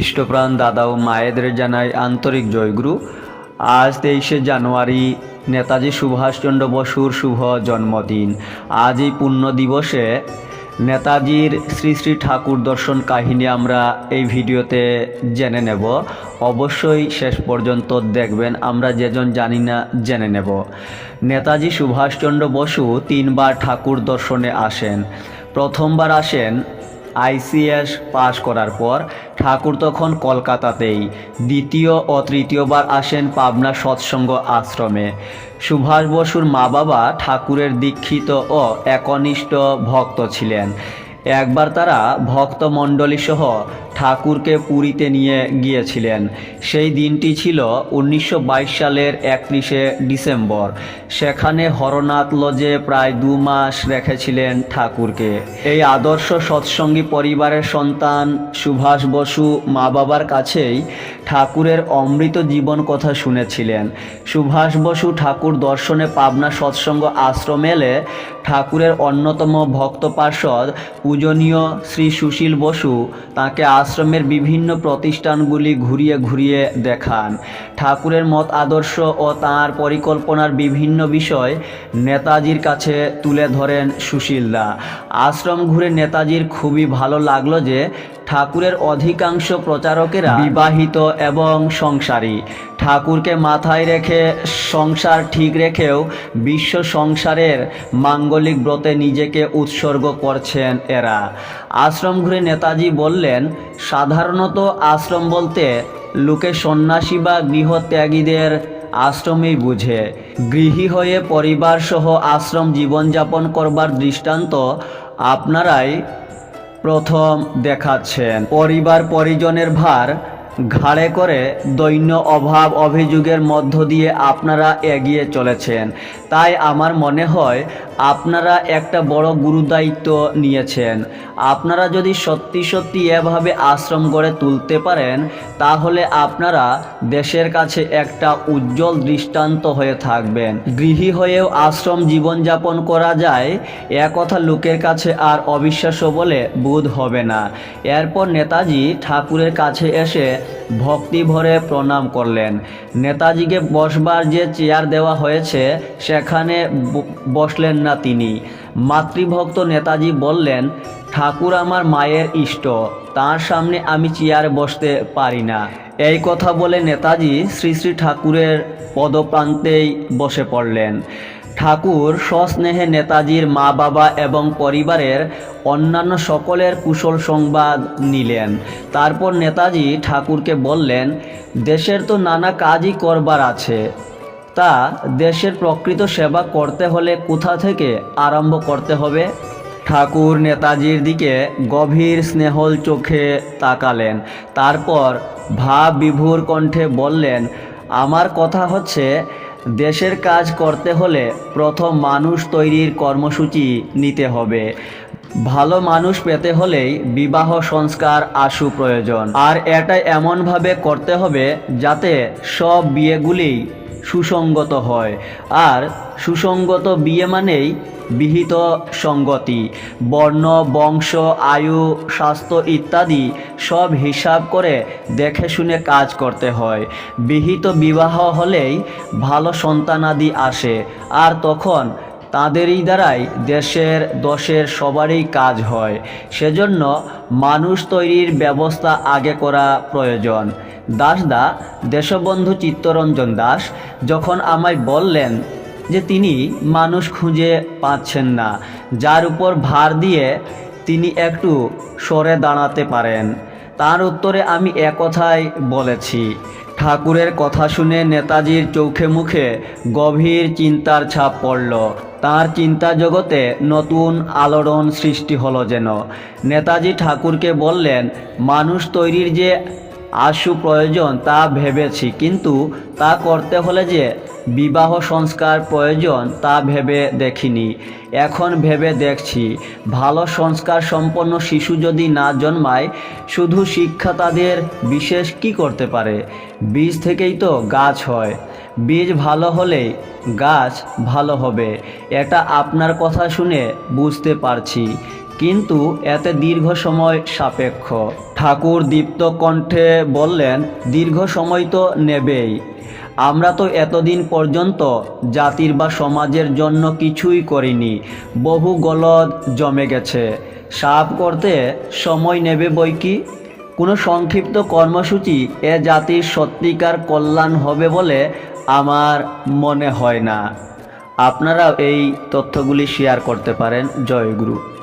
ইষ্টপ্রাণ দাদা ও মায়েদের জানাই আন্তরিক জয়গুরু। আজ তেইশে জানুয়ারি, নেতাজি সুভাষচন্দ্র বসুর শুভ জন্মদিন। আজ এই পুণ্য দিবসে নেতাজির শ্রী শ্রী ঠাকুর দর্শন কাহিনী আমরা এই ভিডিওতে জেনে নেব। অবশ্যই শেষ পর্যন্ত দেখবেন, আমরা যেজন জানি না, জেনে নেব। নেতাজি সুভাষচন্দ্র বসু তিনবার ঠাকুর দর্শনে আসেন। প্রথমবার আসেন আইসিএস পাশ করার পর ঠাকুর তখন কলকাতাতেই দ্বিতীয় ও তৃতীয়বার আসেন পাবনা সৎসঙ্গ আশ্রমে। সুভাষ বসুর মা বাবা ঠাকুরের দীক্ষিত ও একনিষ্ঠ ভক্ত ছিলেন। একবার তারা ভক্তমণ্ডলী সহ ঠাকুরকে পুরীতে নিয়ে গিয়েছিলেন। সেই দিনটি ছিল উনিশশো বাইশ সালের একত্রিশে ডিসেম্বর। সেখানে হরনাথ লজে প্রায় দু মাস রেখেছিলেন ঠাকুরকে। এই আদর্শ সৎসঙ্গী পরিবারের সন্তান সুভাষ বসু মা বাবার কাছেই ঠাকুরের অমৃত জীবন কথা শুনেছিলেন। সুভাষ বসু ঠাকুর দর্শনে পাবনা সৎসঙ্গ আশ্রম এলে ঠাকুরের অন্যতম ভক্ত পার্ষদ পূজনীয় শ্রী সুশীল বসু তাকে আশ্রমের বিভিন্ন প্রতিষ্ঠানগুলি ঘুরিয়ে ঘুরিয়ে দেখান। ঠাকুরের মত আদর্শ ও তাঁর পরিকল্পনার বিভিন্ন বিষয় নেতাজির কাছে তুলে ধরেন সুশীলদা। আশ্রম ঘুরে নেতাজির খুবই ভালো লাগল যে ঠাকুরের অধিকাংশ প্রচারকেরা বিবাহিত এবং সংসারী। ঠাকুরকে মাথায় রেখে সংসার ঠিক রেখেও বিশ্ব সংসারের মাঙ্গলিক ব্রতে নিজেকে উৎসর্গ করছেন এরা। আশ্রম ঘুরে নেতাজি বললেন, সাধারণত আশ্রম বলতে লোকে সন্ন্যাসী বা গৃহত্যাগীদের আশ্রমেই বুঝে। গৃহী হয়ে পরিবার সহ আশ্রম জীবনযাপন করবার দৃষ্টান্ত আপনারাই প্রথম দেখাচ্ছেন। পরিবার পরিজনের ভার ঘাড়ে করে দৈন্য অভাব অভিযোগের মধ্য দিয়ে আপনারা এগিয়ে চলেছেন। তাই আমার মনে হয় আপনারা একটা বড় গুরুদায়িত্ব নিয়েছেন। আপনারা যদি সত্যি সত্যি এভাবে আশ্রম গড়ে তুলতে পারেন, তাহলে আপনারা দেশের কাছে একটা উজ্জ্বল দৃষ্টান্ত হয়ে থাকবেন। গৃহী হয়েও আশ্রম জীবনযাপন করা যায় এ কথা লোকের কাছে আর অবিশ্বাস্য বলে বোধ হবে না। এরপর নেতাজি ঠাকুরের কাছে এসে ভক্তি ভরে প্রণাম করলেন। নেতাজিকে বসবার যে চেয়ার দেওয়া হয়েছে, সেখানে বসলেন না তিনি। মাতৃভক্ত নেতাজি বললেন, ঠাকুর আমার মায়ের ইষ্ট, তার সামনে আমি চেয়ারে বসতে পারি না। এই কথা বলে নেতাজি শ্রী শ্রী ঠাকুরের পদপ্রান্তেই বসে পড়লেন। ঠাকুর সস্নেহে নেতাজির মা বাবা এবং পরিবারের অন্যান্য সকলের কুশল সংবাদ নিলেন। তারপর নেতাজি ঠাকুরকে বললেন, দেশের তো নানা কাজই করবার আছে। তা দেশের প্রকৃত সেবা করতে হলে কোথা থেকে আরম্ভ করতে হবে? ঠাকুর নেতাজির দিকে গভীর স্নেহল চোখে তাকালেন। তারপর ভাব বিভোর কণ্ঠে বললেন, আমার কথা হচ্ছে, দেশের কাজ করতে হলে প্রথম মানুষ তৈরির কর্মসূচি নিতে হবে। ভালো মানুষ পেতে হলেই বিবাহ সংস্কার আশু প্রয়োজন। আর এটা এমনভাবে করতে হবে যাতে সব বিয়েগুলি সুসঙ্গত হয়। আর সুসঙ্গত বিয়ে মানেই বিহিত সঙ্গতি। বর্ণ, বংশ, আয়ু, স্বাস্থ্য ইত্যাদি সব হিসাব করে দেখে শুনে কাজ করতে হয়। বিহিত বিবাহ হলেই ভালো সন্তানাদি আসে। আর তখন তাদেরই দ্বারাই দেশের দশের সবারই কাজ হয়। সেজন্য মানুষ তৈরির ব্যবস্থা আগে করা প্রয়োজন। দাসদা দেশবন্ধু চিত্তরঞ্জন দাস যখন আমায় বললেন যে তিনি মানুষ খুঁজে পাচ্ছেন না, যার উপর ভার দিয়ে তিনি একটু সরে দাঁড়াতে পারেন, তার উত্তরে আমি একথাই বলেছি। ঠাকুরের কথা শুনে নেতাজির চোখে মুখে গভীর চিন্তার ছাপ পড়ল। তার চিন্তা জগতে নতুন আলোড়ন সৃষ্টি হলো যেন। নেতাজি ঠাকুরকে বললেন, মানুষ তৈরির যে আশু প্রয়োজন তা ভেবেছি, কিন্তু তা করতে হলে যে বিবাহ সংস্কার প্রয়োজন তা ভেবে দেখিনি। এখন ভেবে দেখছি, ভালো সংস্কার সম্পন্ন শিশু যদি না জন্মায়, শুধু শিক্ষা তাদের বিশেষ কি করতে পারে? বীজ থেকেই তো গাছ হয়। বীজ ভালো হলে গাছ ভালো হবে। এটা আপনার কথা শুনে বুঝতে পারছি। কিন্তু এতে দীর্ঘ সময় সাপেক্ষ। ঠাকুর দীপ্ত কণ্ঠে বললেন, দীর্ঘ সময় তো নেবেই। আমরা তো এতদিন পর্যন্ত জাতির বা সমাজের জন্য কিছুই করিনি। বহু গলদ জমে গেছে। সাপ করতে সময় নেবে বই কি? কোনো সংক্ষিপ্ত কর্মসূচি এ জাতির সত্যিকার কল্যাণ হবে বলে আমার মনে হয় না। আপনারা এই তথ্যগুলি শেয়ার করতে পারেন জয়গুরু